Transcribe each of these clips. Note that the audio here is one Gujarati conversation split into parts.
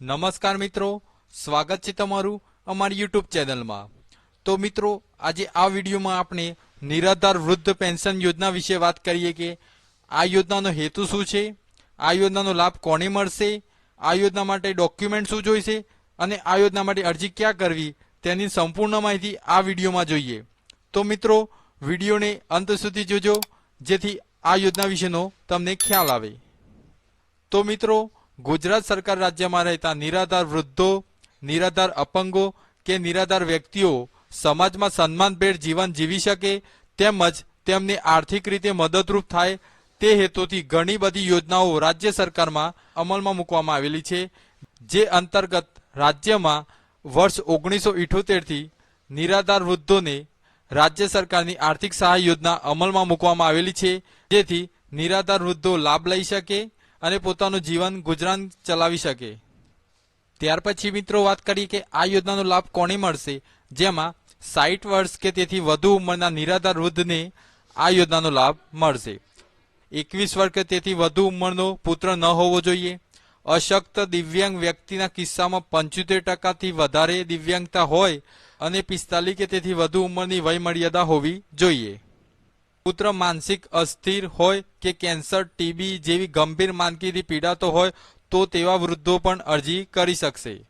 નમસ્કાર મિત્રો. સ્વાગત છે તમારું અમારી યુટ્યુબ ચેનલમાં. તો મિત્રો, આજે આ વિડીયોમાં આપણે નિરાધાર વૃદ્ધ પેન્શન યોજના વિશે વાત કરીએ કે આ યોજનાનો હેતુ શું છે, આ યોજનાનો લાભ કોને મળશે, આ યોજના માટે ડોક્યુમેન્ટ શું જોઈશે અને આ યોજના માટે અરજી ક્યાં કરવી તેની સંપૂર્ણ માહિતી આ વિડીયોમાં જોઈએ. તો મિત્રો, વિડીયોને અંત સુધી જોજો, જેથી આ યોજના વિશેનો તમને ખ્યાલ આવે. તો મિત્રો ગુજરાત સરકાર રાજ્યમાં રહેતા નિરાધાર વૃદ્ધો, નિરાધાર અપંગો કે નિરાધાર વ્યક્તિઓ સમાજમાં સન્માનભેર જીવન જીવી શકે તેમજ તેમને આર્થિક રીતે મદદરૂપ થાય તે હેતુથી ઘણી બધી યોજનાઓ રાજ્ય સરકારમાં અમલમાં મૂકવામાં આવેલી છે, જે અંતર્ગત રાજ્યમાં વર્ષ ઓગણીસો ઇઠોતેરથી નિરાધાર વૃદ્ધોને રાજ્ય સરકારની આર્થિક સહાય યોજના અમલમાં મૂકવામાં આવેલી છે, જેથી નિરાધાર વૃદ્ધો લાભ લઈ શકે અને પોતાનું જીવન ગુજરાન ચલાવી શકે. ત્યાર પછી મિત્રો વાત કરીએ કે આ યોજનાનો લાભ કોને મળશે? જેમાં સાઠ વર્ષ કે તેથી વધુ ઉંમરના નિરાધાર વૃદ્ધને આ યોજનાનો લાભ મળશે. એકવીસ વર્ષ કે તેથી વધુ ઉંમરનો પુત્ર ન હોવો જોઈએ. અશક્ત દિવ્યાંગ વ્યક્તિના કિસ્સામાં પંચોતેર ટકાથી વધારે દિવ્યાંગતા હોય અને પિસ્તાલીસ કે તેથી વધુ ઉંમરની વય મર્યાદા હોવી જોઈએ. પુત્ર માનસિક અસ્થિર હોય કે કેન્સર, ટીબી જેવી ગંભીર માંદગીથી પીડાતો હોય તો તેવા વૃદ્ધો પણ અરજી કરી શકશે.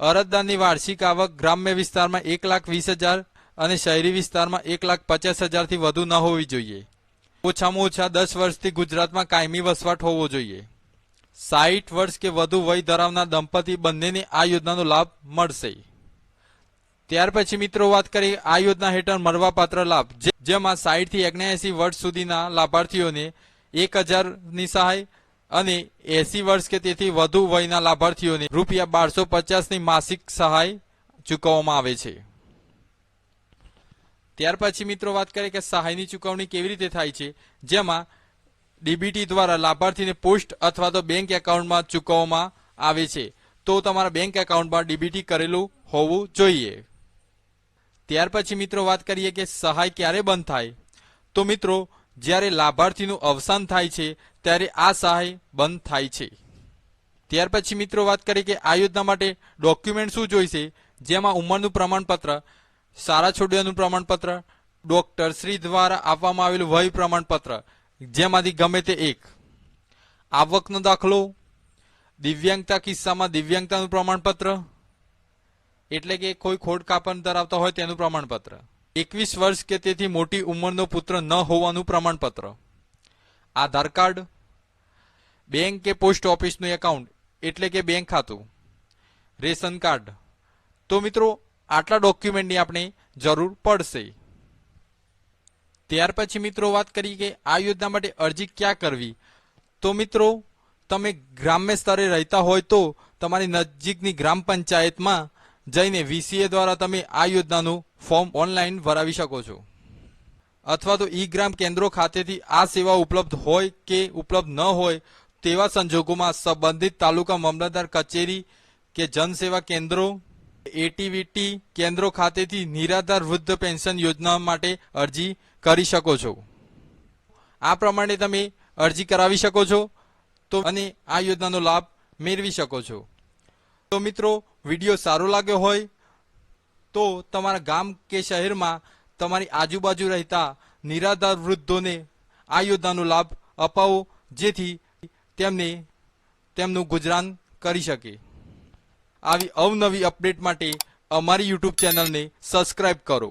અરજદારની વાર્ષિક આવક ગ્રામ્ય વિસ્તારમાં એક લાખ વીસ હજાર અને શહેરી વિસ્તારમાં એક લાખ પચાસ હજારથી વધુ ન હોવી જોઈએ. ઓછામાં ઓછા દસ વર્ષથી ગુજરાતમાં કાયમી વસવાટ હોવો જોઈએ. સાઠ વર્ષ કે વધુ વય ધરાવનાર દંપતી બંનેને આ યોજનાનો લાભ મળશે. ત્યાર પછી મિત્રો વાત કરીએ આ યોજના હેઠળ મળવાપાત્ર લાભ. જેમાં સાઠથી ઓગણએસી વર્ષ સુધીના લાભાર્થીઓને એક હજારની સહાય અને એસી વર્ષ કે તેથી વધુ વયના લાભાર્થીઓને રૂપિયા બારસો પચાસની માસિક સહાય ચૂકવવામાં આવે છે. ત્યાર પછી મિત્રો વાત કરીએ કે સહાયની ચૂકવણી કેવી રીતે થાય છે, જેમાં ડીબીટી દ્વારા લાભાર્થીને પોસ્ટ અથવા તો બેંક એકાઉન્ટમાં ચૂકવવામાં આવે છે. તો તમારા બેંક એકાઉન્ટમાં ડીબીટી કરેલું હોવું જોઈએ. ત્યાર પછી મિત્રો વાત કરીએ કે સહાય ક્યારે બંધ થાય? તો મિત્રો, જ્યારે લાભાર્થીનું અવસાન થાય છે, ત્યારે આ સહાય બંધ થાય છે. ત્યાર પછી મિત્રો વાત કરીએ કે આ યોજના માટે ડોક્યુમેન્ટ શું જોઈશે? જેમાં ઉંમરનું પ્રમાણપત્ર, સારા છોડ્યાનું પ્રમાણપત્ર, ડોક્ટર શ્રી દ્વારા આપવામાં આવેલું વય પ્રમાણપત્ર, જેમાંથી ગમે તે એક. આવકનો દાખલો, દિવ્યાંગતા કિસ્સામાં દિવ્યાંગતાનું પ્રમાણપત્ર એટલે કે કોઈ ખોટ કાપણ ધરાવતા હોય તેનું પ્રમાણપત્ર. એકવીસ વર્ષ કે તેથી મોટી ઉંમરનો પુત્ર ન હોવાનું પ્રમાણપત્ર. આધાર કાર્ડ, બેંક કે પોસ્ટ ઓફિસનું એકાઉન્ટ, એટલે કે બેંક ખાતું. Ration card. તો મિત્રો, આટલા ડોક્યુમેન્ટની આપણે જરૂર પડશે. ત્યાર પછી મિત્રો વાત કરીએ કે આ યોજના માટે અરજી ક્યાં કરવી? તો મિત્રો, તમે ગ્રામ્ય સ્તરે રહેતા હોય તો તમારી નજીકની ગ્રામ પંચાયતમાં જઈને વીસીએ દ્વારા તમે આ યોજનાનું ફોર્મ ઓનલાઈન ભરાવી શકો છો. અથવા તો ઈ ગ્રામ કેન્દ્રો ખાતેથી આ સેવા ઉપલબ્ધ હોય કે ઉપલબ્ધ ન હોય તેવા સંજોગોમાં સંબંધિત તાલુકા મામલતદાર કચેરી કે જનસેવા કેન્દ્રો એટીવીટી કેન્દ્રો ખાતેથી નિરાધાર વૃદ્ધ પેન્શન યોજના માટે અરજી કરી શકો છો. આ પ્રમાણે તમે અરજી કરાવી શકો છો તો અને આ યોજનાનો લાભ મેળવી શકો છો. તો મિત્રો વીડિયો સારો લાગ્યો હોય તો તમારા ગામ કે શહેરમાં તમારી આજુબાજુ રહેતા નિરાધાર વૃદ્ધોને આ યોજનાનો લાભ અપાવો, જેથી તેમને તેમનું ગુજરાન કરી શકે. આવી અવનવી અપડેટ માટે અમારી યુટ્યુબ ચેનલને સબસ્ક્રાઇબ કરો.